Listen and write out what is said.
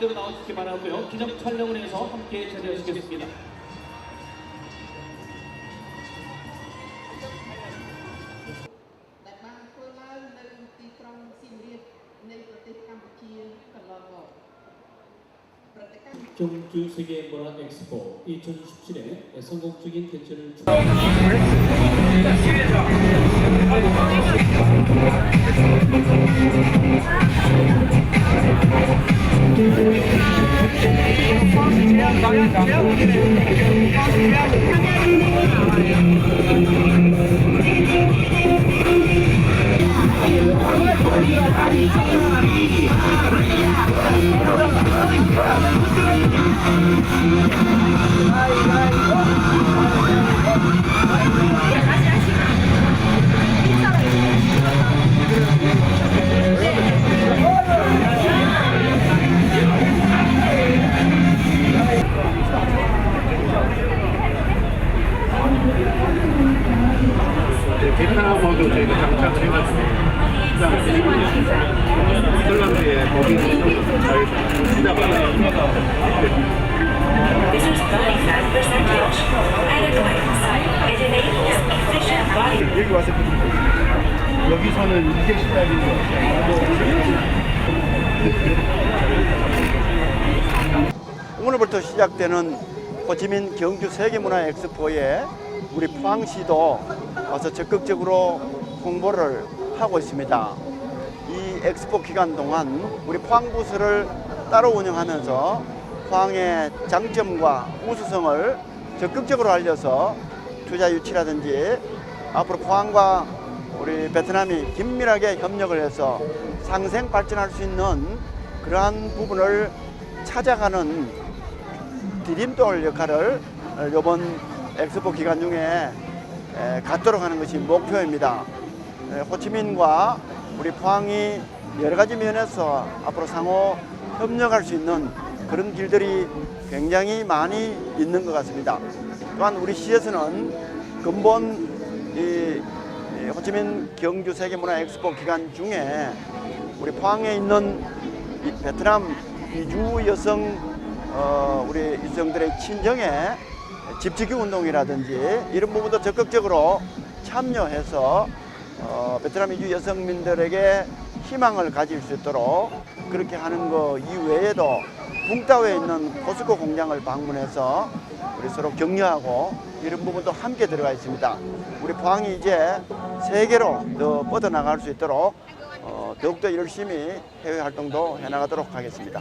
가운데로 나와주시기 바라고요. 기념 촬영을 해서 함께 자리하시겠습니다. 경주 세계 문화 엑스포 2017에 성공적인 개최를 축하합니다. 베 트남어도 저희가 장착을 해가지고 폴란드의 법인을 저희 시작을 This is 99 percentage at a glance. It enables efficient body 여기 여기서는 이게 시작인 거 오늘부터 시작되는 호치민 경주 세계문화 엑스포에 우리 포항시도 와서 적극적으로 홍보를 하고 있습니다. 이 엑스포 기간 동안 우리 포항 부스를 따로 운영하면서 포항의 장점과 우수성을 적극적으로 알려서 투자 유치라든지 앞으로 포항과 우리 베트남이 긴밀하게 협력을 해서 상생 발전할 수 있는 그러한 부분을 찾아가는 디딤돌 역할을 이번 엑스포 기간 중에 에, 갖도록 하는 것이 목표입니다. 에, 호치민과 우리 포항이 여러 가지 면에서 앞으로 상호 협력할 수 있는 그런 길들이 굉장히 많이 있는 것 같습니다. 또한 우리 시에서는 근본 이, 이 호치민 경주 세계문화 엑스포 기간 중에 우리 포항에 있는 이 베트남 이주 여성 어, 우리 유성들의 친정에 집지기 운동이라든지 이런 부분도 적극적으로 참여해서 어, 베트남 이주 여성민들에게 희망을 가질 수 있도록 그렇게 하는 거 이외에도 붕따오에 있는 포스코 공장을 방문해서 우리 서로 격려하고 이런 부분도 함께 들어가 있습니다. 우리 포항이 이제 세계로 더 뻗어나갈 수 있도록 어, 더욱더 열심히 해외 활동도 해나가도록 하겠습니다.